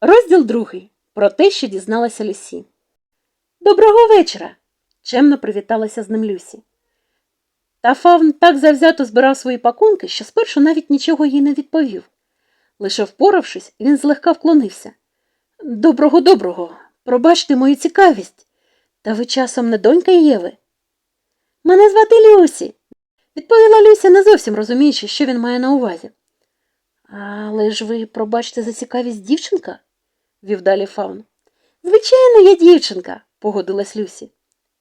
Розділ другий. Про те, що дізналася Люсі. Доброго вечора. чемно привіталася з ним Люсі. Та Фавн так завзято збирав свої пакунки, що спершу навіть нічого їй не відповів. Лише впоравшись, він злегка вклонився. Доброго, доброго, пробачте мою цікавість. Та ви часом не донька Єви? Мене звати Люсі, відповіла Люся, не зовсім розуміючи, що він має на увазі. Але ж ви пробачте за цікавість дівчинка? Вів далі Фаун. Звичайно, я дівчинка, погодилась Люсі.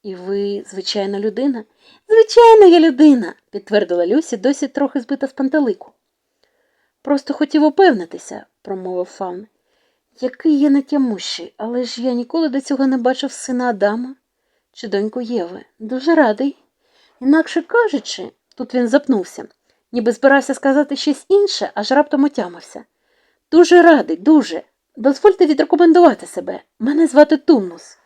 І ви, звичайна людина? Звичайно, я людина, підтвердила Люсі, досі трохи збита з пантелику. Просто хотів упевнитися, промовив Фаун. Який я нетямущий, але ж я ніколи до цього не бачив сина Адама чи доньку Єви. Дуже радий. Інакше кажучи, тут він запнувся, ніби збирався сказати щось інше, аж раптом отямився. Дуже радий, дуже. Дозвольте відрекомендувати себе. Мене звати Тумнус.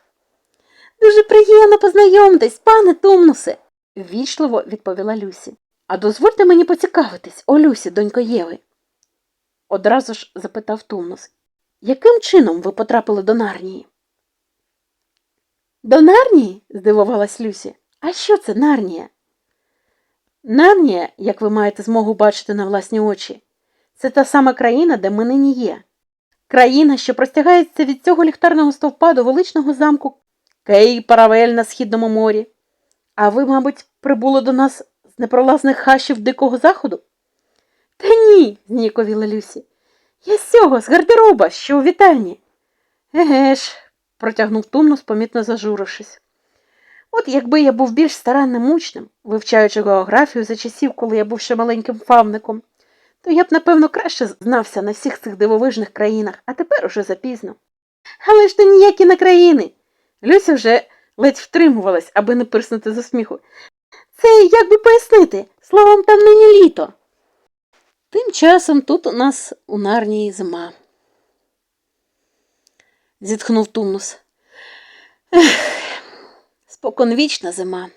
Дуже приємно познайомитись, пане Тумнусе, ввічливо відповіла Люсі. А дозвольте мені поцікавитись, о Люсі, донько Єви. Одразу ж запитав Тумнус. Яким чином ви потрапили до Нарнії? До Нарнії? здивувалась Люсі. А що це Нарнія? Нарнія, як ви маєте змогу бачити на власні очі, це та сама країна, де ми нині є. Країна, що простягається від цього ліхтарного стовпа до величного замку Кей Паравель на східному морі. А ви, мабуть, прибули до нас з непролазних хащів Дикого Заходу? Та ні, зніяковіла Люсі. Я з цього, з гардероба, що у вітальні. Еге ж, протягнув Тумнус, помітно зажурившись. От якби я був більш старанним учнем, вивчаючи географію за часів, коли я був ще маленьким фавником, то я б, напевно, краще знався на всіх цих дивовижних країнах, а тепер уже запізно. Але ж то ніякі на країни. Люся вже ледь втримувалась, аби не пирснути за сміху. Це як би пояснити, словом там нині літо. Тим часом тут у нас у нарнії зима. Зітхнув Тумнус. Ех, споконвічна зима.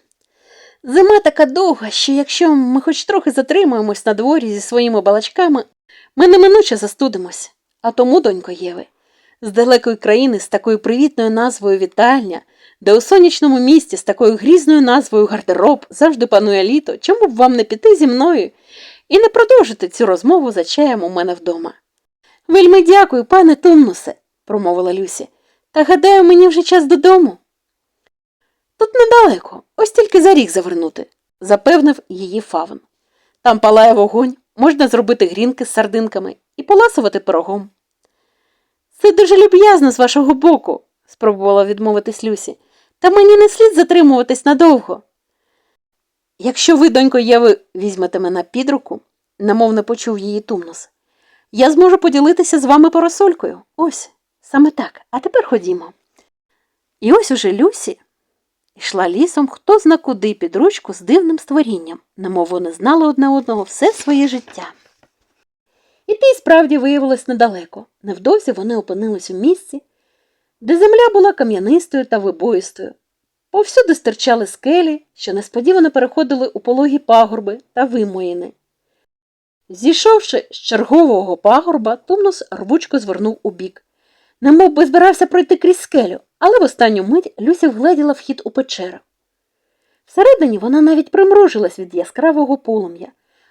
Зима така довга, що якщо ми хоч трохи затримуємось на дворі зі своїми балачками, ми неминуче застудимось. А тому, донько Єви, з далекої країни з такою привітною назвою вітальня, де у сонячному місті з такою грізною назвою гардероб завжди панує літо, чому б вам не піти зі мною і не продовжити цю розмову за чаєм у мене вдома? Вельми дякую, пане Тумнусе, промовила Люсі. Та гадаю, мені вже час додому. Тут недалеко, ось тільки за ріг завернути, запевнив її фавн. Там палає вогонь, можна зробити грінки з сардинками і поласувати пирогом. Це дуже люб'язно з вашого боку, спробувала відмовитись Люсі, та мені не слід затримуватись надовго. Якщо ви, донько Єви, візьмете мене під руку, немов не почув її Тумнус, я зможу поділитися з вами парасолькою. Ось, саме так, а тепер ходімо. І ось уже Люсі йшла лісом хто зна куди під ручку з дивним створінням, немов вони знали одне одного все своє життя. І те й справді виявилось недалеко. Невдовзі вони опинились у місці, де земля була кам'янистою та вибоїстою. Повсюди стирчали скелі, що несподівано переходили у пологі пагорби та вимоїни. Зійшовши з чергового пагорба, Тумнус рвучко звернув у бік. Немов би збирався пройти крізь скелю, але в останню мить Люся вгледіла вхід у печеру. Всередині вона навіть примружилась від яскравого полум'я,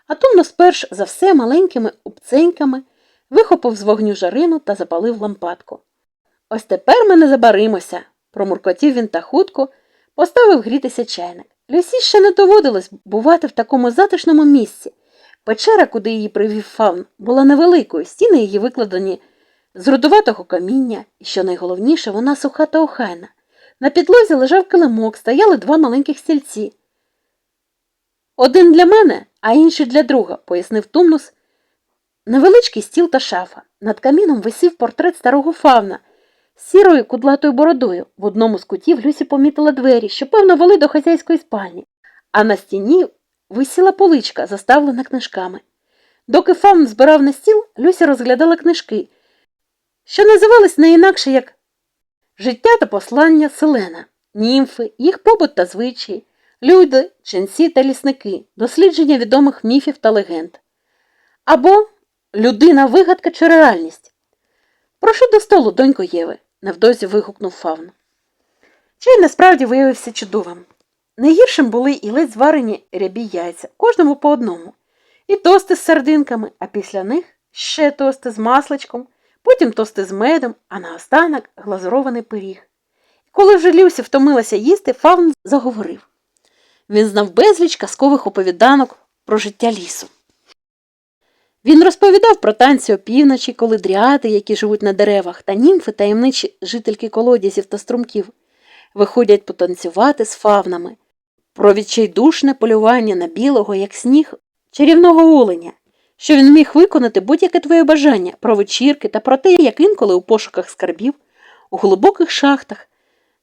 а Тумнус перш за все маленькими обценьками вихопив з вогню жарину та запалив лампадку. Ось тепер ми не забаримося, промуркотів він та хутко, поставив грітися чайник. Люсі ще не доводилось бувати в такому затишному місці. Печера, куди її привів фавн, була невеликою, стіни її викладені з рудуватого каміння, і, що найголовніше, вона суха та охайна. На підлозі лежав килимок, стояли два маленьких стільці. Один для мене, а інший для друга, пояснив Тумнус. Невеличкий стіл та шафа. Над каміном висів портрет старого фавна з сірою кудлатою бородою. В одному з кутів Люсі помітила двері, що, певно, вели до хазяйської спальні, а на стіні висіла поличка, заставлена книжками. Доки фавн збирав на стіл, Люся розглядала книжки, що називались не інакше як Життя та послання селена, німфи, їх побут та звичаї, люди, ченці та лісники, дослідження відомих міфів та легенд. Або людина вигадка чи реальність. Прошу до столу, донько Єви, невдовзі вигукнув Фавн. Чай насправді виявився чудовим. Найгіршим були і ледь зварені рябі яйця, кожному по одному, і тости з сардинками, а після них ще тости з масличком, потім тости з медом, а наостанок глазурований пиріг. Коли вже Люсі втомилася їсти, Фавн заговорив. Він знав безліч казкових оповіданок про життя лісу. Він розповідав про танці опівночі, коли дряди, які живуть на деревах, та німфи, таємничі жительки колодязів та струмків, виходять потанцювати з фавнами, про відчайдушне полювання на білого, як сніг, чарівного оленя, що він міг виконати будь-яке твоє бажання, про вечірки та про те, як інколи у пошуках скарбів, у глибоких шахтах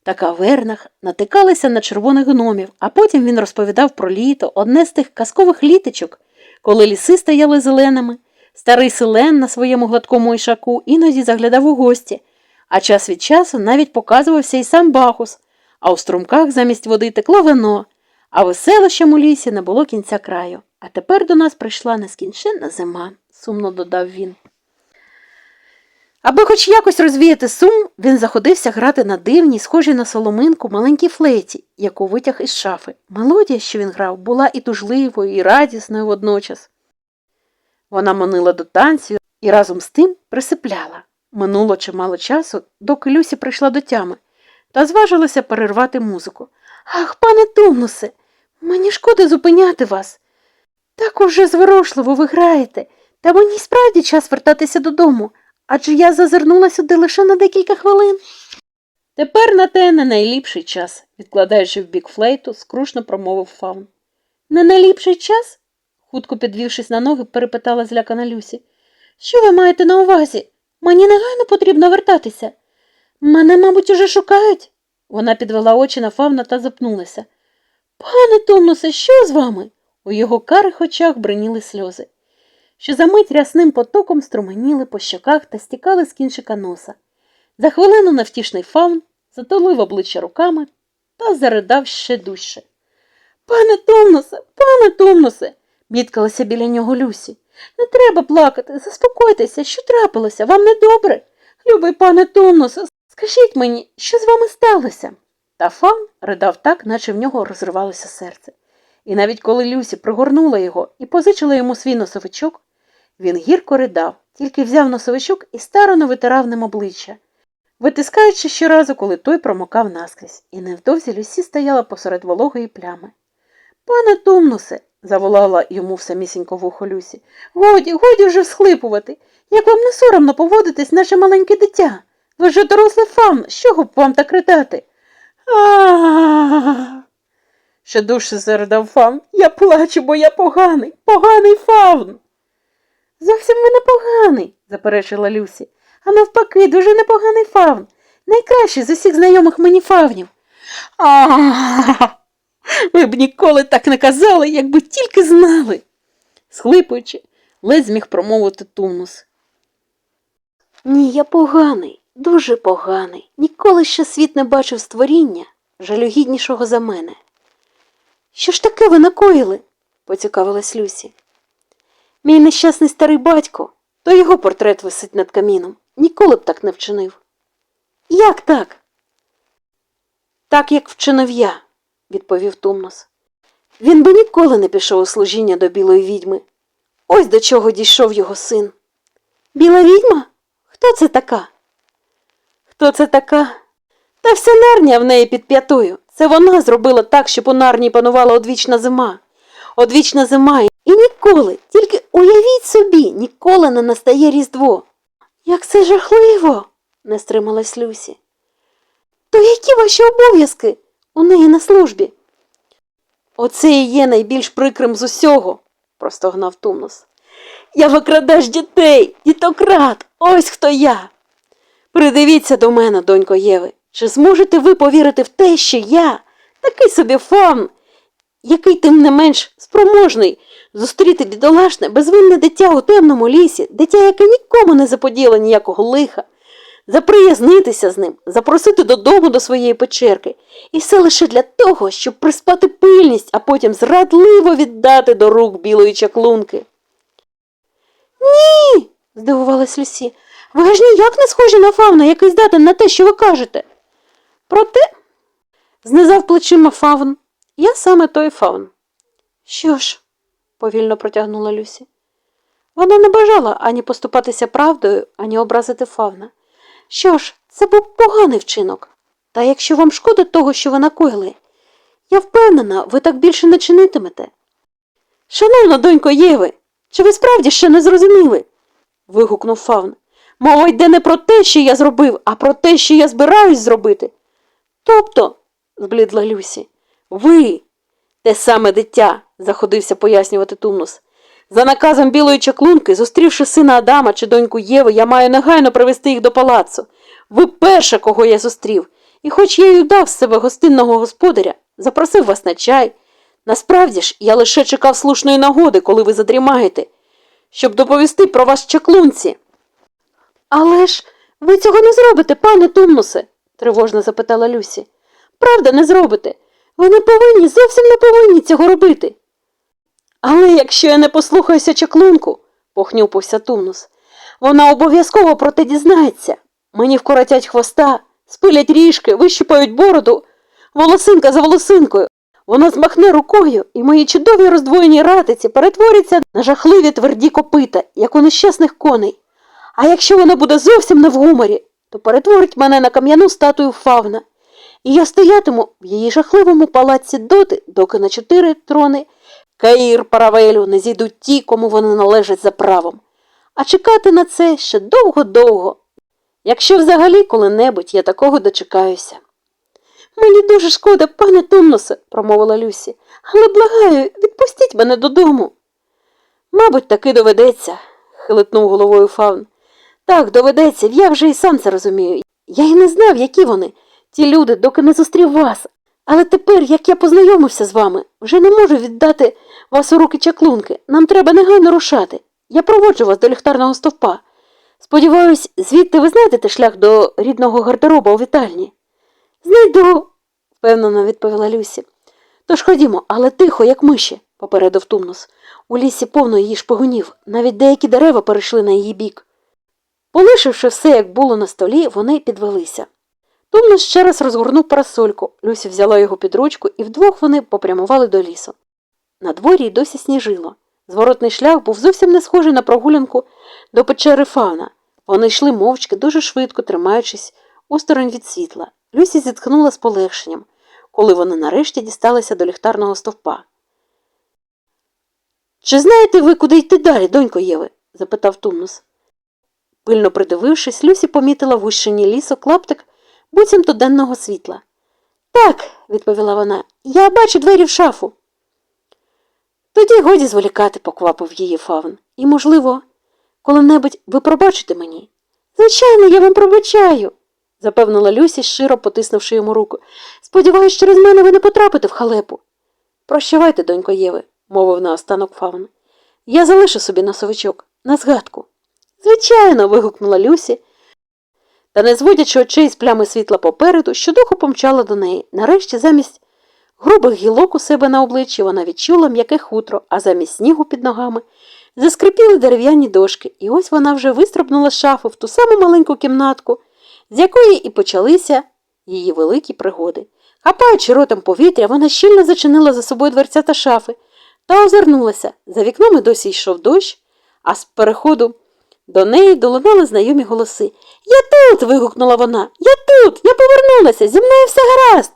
та кавернах натикалися на червоних гномів, а потім він розповідав про літо, одне з тих казкових літочок, коли ліси стояли зеленими, старий селен на своєму гладкому ішаку іноді заглядав у гості, а час від часу навіть показувався і сам Бахус, а у струмках замість води текло вино, а веселощам у лісі не було кінця краю. А тепер до нас прийшла нескінченна зима, сумно додав він. Аби хоч якось розвіяти сум, він заходився грати на дивній, схожій на соломинку, маленькій флейті, яку витяг із шафи. Мелодія, що він грав, була і тужливою, і радісною водночас. Вона манила до танцю і разом з тим присипляла. Минуло чимало часу, доки Люсі прийшла до тями, та зважилася перервати музику. Ах, пане Тумнусе, мені шкода зупиняти вас. Так уже зворушливо ви граєте, та мені справді час вертатися додому, адже я зазирнула сюди лише на декілька хвилин. Тепер на те не найліпший час, відкладаючи в бік флейту, скрушно промовив фаун. Не найліпший час? хутко підвівшись на ноги, перепитала злякана Люсі. Що ви маєте на увазі? Мені негайно потрібно вертатися. Мене, мабуть, уже шукають. Вона підвела очі на фавна та запнулася. Пане Томносе, що з вами? У його карих очах бриніли сльози, що за мить рясним потоком струменіли по щоках та стікали з кінчика носа. За хвилину навтішний фавн затулив обличчя руками та заридав ще дужче. Пане Томносе, пане Томносе, бідкалася біля нього Люсі. Не треба плакати, заспокойтеся, що трапилося, вам не добре. Любий пане Томносе, скажіть мені, що з вами сталося? Та фан ридав так, наче в нього розривалося серце. І навіть коли Люсі пригорнула його і позичила йому свій носовичок, він гірко ридав, тільки взяв носовичок і старано витирав ним обличчя, витискаючи щоразу, коли той промокав наскрізь, і невдовзі Люсі стояла посеред вологої плями. Пане Тумнусе, заволала йому в самісінько вухо Люсі, годі, годі вже всхлипувати. Як вам не соромно поводитись, наше маленьке дитя? Ви ж дорослий фам, чого б вам так ридати? А. Ще дужче заридав фавн. Я плачу, бо я поганий, поганий фавн. Зовсім ви не поганий, заперечила Люсі, а навпаки, дуже непоганий фавн. Найкращий з усіх знайомих мені фавнів. А. Ви б ніколи так не казали, якби тільки знали. Схлипуючи, ледь зміг промовити Тумнус. Ні, я поганий, дуже поганий. Ніколи ще світ не бачив створіння жалюгіднішого за мене. Що ж таке ви накоїли? поцікавилась Люсі. Мій нещасний старий батько, то його портрет висить над каміном. Ніколи б так не вчинив. Як так? Так, як вчинив я, відповів Тумнос. Він би ніколи не пішов у служіння до білої відьми. Ось до чого дійшов його син. Біла відьма? Хто це така? Хто це така? Та вся нарнія в неї під п'ятою. Це вона зробила так, щоб у нарнії панувала одвічна зима. Одвічна зима і ніколи, тільки уявіть собі, ніколи не настає Різдво. Як це жахливо, не стрималась Люсі. То які ваші обов'язки у неї на службі? Оце і є найбільш прикрим з усього, простогнав Тумнос. Я викрадаш дітей, дітократ, ось хто я. Придивіться до мене, донько Єви, чи зможете ви повірити в те, що я, такий собі фан, який тим не менш спроможний зустріти бідолашне, безвинне дитя у темному лісі, дитя, яке нікому не заподіло ніякого лиха, заприязнитися з ним, запросити додому до своєї печерки, і все лише для того, щоб приспати пильність, а потім зрадливо віддати до рук білої чаклунки. Ні. здивувалась Люсі. Ви ж ніяк не схожі на фавна, який здатен на те, що ви кажете. Проте, знизав плечима фавн, я саме той фавн. Що ж, повільно протягнула Люсі. Вона не бажала ані поступатися правдою, ані образити фавна. Що ж, це був поганий вчинок. Та якщо вам шкода того, що ви накоїли, я впевнена, ви так більше не чинитимете. Шановна донько Єви, чи ви справді ще не зрозуміли? вигукнув фавн. Мова йде не про те, що я зробив, а про те, що я збираюсь зробити. Тобто, зблідла Люсі, ви, те саме дитя, заходився пояснювати Тумнус. За наказом білої чаклунки, зустрівши сина Адама чи доньку Єви, я маю негайно привести їх до палацу. Ви перша, кого я зустрів, і хоч я й удав з себе гостинного господаря, запросив вас на чай. Насправді ж, я лише чекав слушної нагоди, коли ви задрімаєте, щоб доповісти про вас чаклунці. Але ж ви цього не зробите, пане Тумнусе, тривожно запитала Люсі. Правда, не зробите. Ви не повинні, зовсім не повинні цього робити. Але якщо я не послухаюся чаклунку, похнюпився Тумнус, вона обов'язково про те дізнається. Мені вкоротять хвоста, спилять ріжки, вищипають бороду, волосинка за волосинкою. Вона змахне рукою, і мої чудові роздвоєні ратиці перетворяться на жахливі тверді копита, як у нещасних коней. А якщо вона буде зовсім не в гуморі, то перетворить мене на кам'яну статую фавна, і я стоятиму в її жахливому палаці доти, доки на чотири трони Каїр Паравелю не зійдуть ті, кому вони належать за правом. А чекати на це ще довго-довго, якщо взагалі коли-небудь я такого дочекаюся. Мені дуже шкода, пане Тумносе, промовила Люсі, але благаю, відпустіть мене додому. Мабуть, таки доведеться, хилитнув головою Фавн. Так, доведеться, я вже і сам це розумію. Я й не знав, які вони, ті люди, доки не зустрів вас. Але тепер, як я познайомився з вами, вже не можу віддати вас у руки чаклунки. Нам треба негайно рушати. Я проводжу вас до ліхтарного стовпа. Сподіваюсь, звідти ви знайдете шлях до рідного гардероба у вітальні. Знайду, впевнено відповіла Люсі. Тож ходімо, але тихо, як миші, попередив Тумнус. У лісі повно її шпигунів, навіть деякі дерева перейшли на її бік. Полишивши все, як було на столі, вони підвелися. Тумнус ще раз розгорнув парасольку, Люсі взяла його під ручку, і вдвох вони попрямували до лісу. На дворі й досі сніжило. Зворотний шлях був зовсім не схожий на прогулянку до печери фауна. Вони йшли мовчки, дуже швидко, тримаючись осторонь від світла. Люсі зітхнула з полегшенням, коли вони нарешті дісталися до ліхтарного стовпа. Чи знаєте ви, куди йти далі, донько Єви? запитав Тумнус. Пильно придивившись, Люсі помітила в гущині лісу клаптик буцімто денного світла. Так, відповіла вона, я бачу двері в шафу. Тоді годі зволікати, поквапив її фавн. І, можливо, коли-небудь ви пробачите мені. Звичайно, я вам пробачаю, запевнила Люсі, щиро потиснувши йому руку. Сподіваюсь, через мене ви не потрапите в халепу. Прощавайте, донько Єви, мовив наостанок фавн. Я залишу собі носовичок, на згадку. Звичайно, вигукнула Люсі, та, не зводячи очей з плями світла попереду, щодуху помчала до неї. Нарешті, замість грубих гілок у себе на обличчі вона відчула м'яке хутро, а замість снігу під ногами заскрипіли дерев'яні дошки, і ось вона вже вистрибнула з шафи в ту саму маленьку кімнатку, з якої і почалися її великі пригоди. Хапаючи ротом повітря, вона щільно зачинила за собою дверця та шафи та озирнулася. За вікном і досі йшов дощ, а з переходу до неї долинали знайомі голоси. Я тут. вигукнула вона. Я тут, я повернулася, зі мною все гаразд.